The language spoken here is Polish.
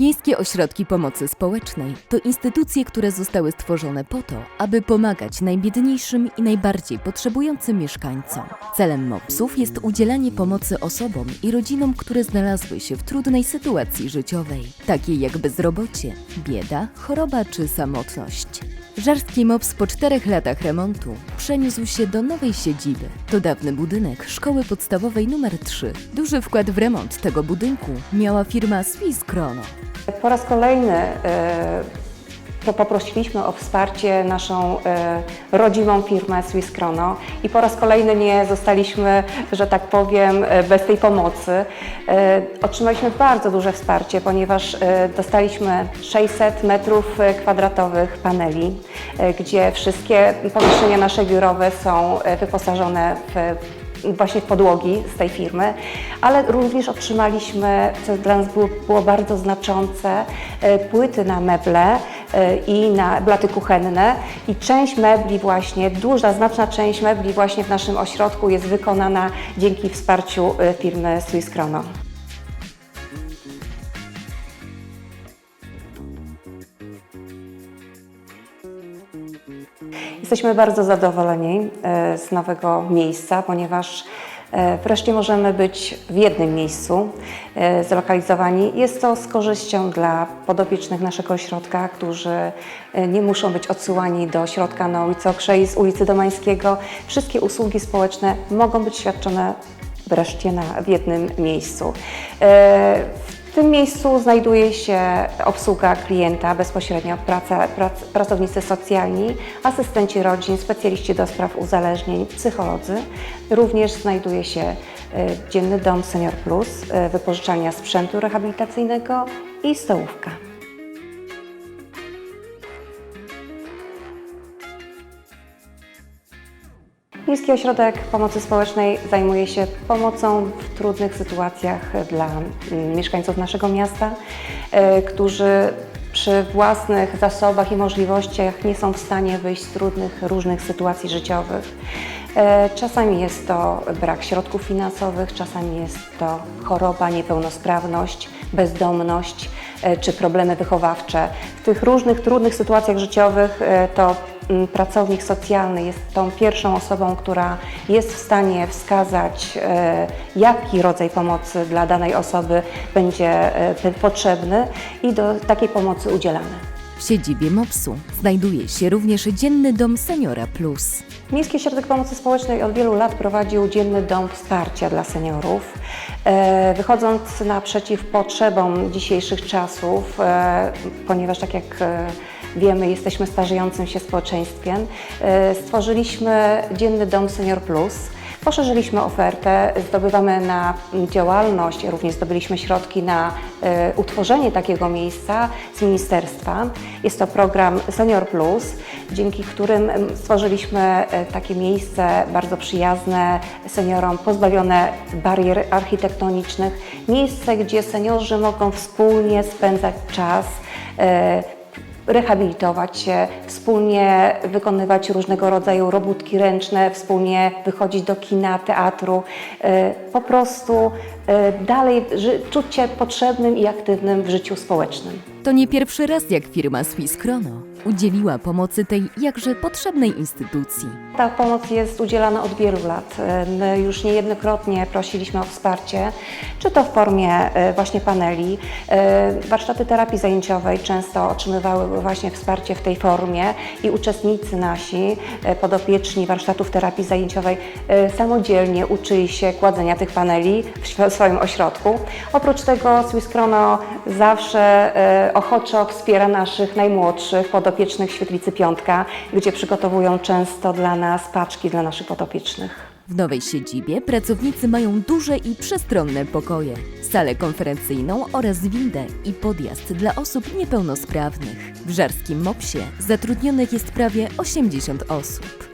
Miejskie ośrodki pomocy społecznej to instytucje, które zostały stworzone po to, aby pomagać najbiedniejszym i najbardziej potrzebującym mieszkańcom. Celem MOPS-ów jest udzielanie pomocy osobom i rodzinom, które znalazły się w trudnej sytuacji życiowej, takiej jak bezrobocie, bieda, choroba czy samotność. Żarski MOPS po czterech latach remontu przeniósł się do nowej siedziby. To dawny budynek szkoły podstawowej nr 3. Duży wkład w remont tego budynku miała firma Swiss Chrono. Po raz kolejny e, poprosiliśmy o wsparcie naszą e, rodzimą firmę Swiss Chrono i po raz kolejny nie zostaliśmy, że tak powiem, e, bez tej pomocy. E, Otrzymaliśmy bardzo duże wsparcie, ponieważ dostaliśmy 600 metrów kwadratowych paneli, gdzie wszystkie pomieszczenia nasze biurowe są wyposażone w właśnie w podłogi z tej firmy, ale również otrzymaliśmy, co dla nas było, było bardzo znaczące, płyty na meble i na blaty kuchenne i część mebli właśnie, duża, znaczna część mebli właśnie w naszym ośrodku jest wykonana dzięki wsparciu e, firmy Swiss Chrono. Jesteśmy bardzo zadowoleni e, z nowego miejsca, ponieważ e, wreszcie możemy być w jednym miejscu e, zlokalizowani. Jest to z korzyścią dla podopiecznych naszego ośrodka, którzy e, nie muszą być odsyłani do środka na ulicy Okrzej z ulicy Domańskiego. Wszystkie usługi społeczne mogą być świadczone wreszcie na, w jednym miejscu. E, tym miejscu znajduje się obsługa klienta bezpośrednio, praca, prac, pracownicy socjalni, asystenci rodzin, specjaliści do spraw uzależnień, psycholodzy. Również znajduje się e, dzienny dom Senior Plus, e, wypożyczalnia sprzętu rehabilitacyjnego i stołówka. Miejski Ośrodek Pomocy Społecznej zajmuje się pomocą w trudnych sytuacjach dla mieszkańców naszego miasta, e, którzy przy własnych zasobach i możliwościach nie są w stanie wyjść z trudnych, różnych sytuacji życiowych. E, Czasami jest to brak środków finansowych, czasami jest to choroba, niepełnosprawność, bezdomność e, czy problemy wychowawcze. W tych różnych trudnych sytuacjach życiowych to pracownik socjalny jest tą pierwszą osobą, która jest w stanie wskazać, e, jaki rodzaj pomocy dla danej osoby będzie e, potrzebny i do takiej pomocy udzielamy. W siedzibie MOPS-u znajduje się również dzienny dom Seniora Plus. Miejski Ośrodek Pomocy Społecznej od wielu lat prowadził dzienny dom wsparcia dla seniorów. E, Wychodząc naprzeciw potrzebom dzisiejszych czasów, e, ponieważ tak jak e, wiemy, jesteśmy starzejącym się społeczeństwem, stworzyliśmy dzienny dom Senior Plus. Poszerzyliśmy ofertę, zdobywamy na działalność, również zdobyliśmy środki na e, utworzenie takiego miejsca z ministerstwa. Jest to program Senior Plus, dzięki którym stworzyliśmy e, takie miejsce bardzo przyjazne seniorom, pozbawione barier architektonicznych, miejsce, gdzie seniorzy mogą wspólnie spędzać czas. Rehabilitować się, wspólnie wykonywać różnego rodzaju robótki ręczne, wspólnie wychodzić do kina, teatru, e, po prostu e, dalej czuć się potrzebnym i aktywnym w życiu społecznym. To nie pierwszy raz, jak firma Swiss Chrono udzieliła pomocy tej jakże potrzebnej instytucji. Ta pomoc jest udzielana od wielu lat. My już niejednokrotnie prosiliśmy o wsparcie, czy to w formie e, właśnie paneli. E, Warsztaty terapii zajęciowej często otrzymywały właśnie wsparcie w tej formie i uczestnicy nasi, e, podopieczni warsztatów terapii zajęciowej, samodzielnie uczyli się kładzenia tych paneli w swoim ośrodku. Oprócz tego Swiss Chrono zawsze ochoczo wspiera naszych najmłodszych podopiecznych świetlicy Piątka, gdzie przygotowują często dla nas paczki dla naszych podopiecznych. W nowej siedzibie pracownicy mają duże i przestronne pokoje, salę konferencyjną oraz windę i podjazd dla osób niepełnosprawnych. W żarskim MOPSie zatrudnionych jest prawie 80 osób.